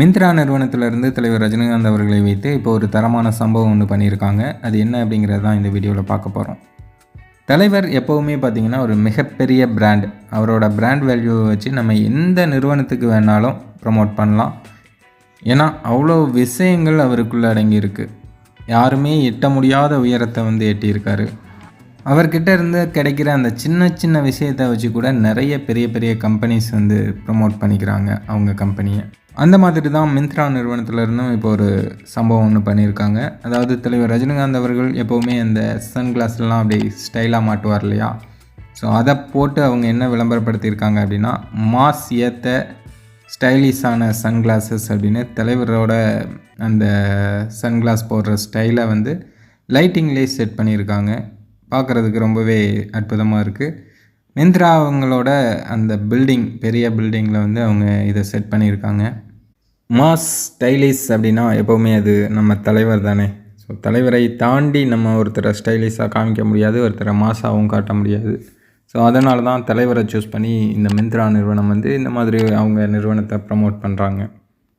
மிந்த்ரா நிறுவனத்திலிருந்து தலைவர் ரஜினிகாந்த் அவர்களை வைத்து இப்போ ஒரு தரமான சம்பவம் ஒன்று பண்ணியிருக்காங்க. அது என்ன அப்படிங்கிறது தான் இந்த வீடியோவில் பார்க்க போகிறோம் தலைவர் எப்போவுமே பார்த்தீங்கன்னா ஒரு மிகப்பெரிய பிராண்ட் அவரோட பிராண்ட் வேல்யூவை வச்சு நம்ம எந்த நிறுவனத்துக்கு வேணாலும் ப்ரமோட் பண்ணலாம். ஏன்னா அவ்வளோ விஷயங்கள் அவருக்குள்ளே அடங்கியிருக்கு. யாருமே எட்ட முடியாத உயரத்தை வந்து எட்டியிருக்காரு. அவர்கிட்ட இருந்து கிடைக்கிற அந்த சின்ன சின்ன விஷயத்தை வச்சு கூட நிறைய பெரிய பெரிய கம்பெனிஸ் வந்து ப்ரமோட் பண்ணிக்கிறாங்க அவங்க கம்பெனியை அந்த மாதிரி தான் மிந்த்ரா நிறுவனத்திலிருந்தும் இப்போ ஒரு சம்பவம் ஒன்று பண்ணியிருக்காங்க. அதாவது தலைவர் ரஜினிகாந்த் அவர்கள் எப்போவுமே அந்த சன் கிளாஸ்லாம் அப்படி ஸ்டைலாக மாட்டுவார் இல்லையா? ஸோ அதை போட்டு அவங்க என்ன விளம்பரப்படுத்தியிருக்காங்க அப்படின்னா மாஸ் ஏற்ற ஸ்டைலிஷான சன்கிளாஸஸ் அப்படின்னு தலைவரோட அந்த சன்கிளாஸ் போடுற ஸ்டைலை வந்து லைட்டிங்லேயே செட் பண்ணியிருக்காங்க. பார்க்குறதுக்கு ரொம்பவே அற்புதமாக இருக்குது மிந்த்ரா அவங்களோட அந்த பில்டிங் பெரிய பில்டிங்கில் வந்து அவங்க இதை செட் பண்ணியிருக்காங்க. மாஸ் ஸ்டைலிஷ் அப்படின்னா எப்போவுமே அது நம்ம தலைவர் தானே. ஸோ தலைவரை தாண்டி நம்ம ஒருத்தரை ஸ்டைலிஷாக காமிக்க முடியாது ஒருத்தரை மாஸாகவும் காட்ட முடியாது. ஸோ அதனால தான் தலைவரை சூஸ் பண்ணி இந்த மிந்திரா நிறுவனம் வந்து இந்த மாதிரி அவங்க நிறுவனத்தை ப்ரமோட் பண்ணுறாங்க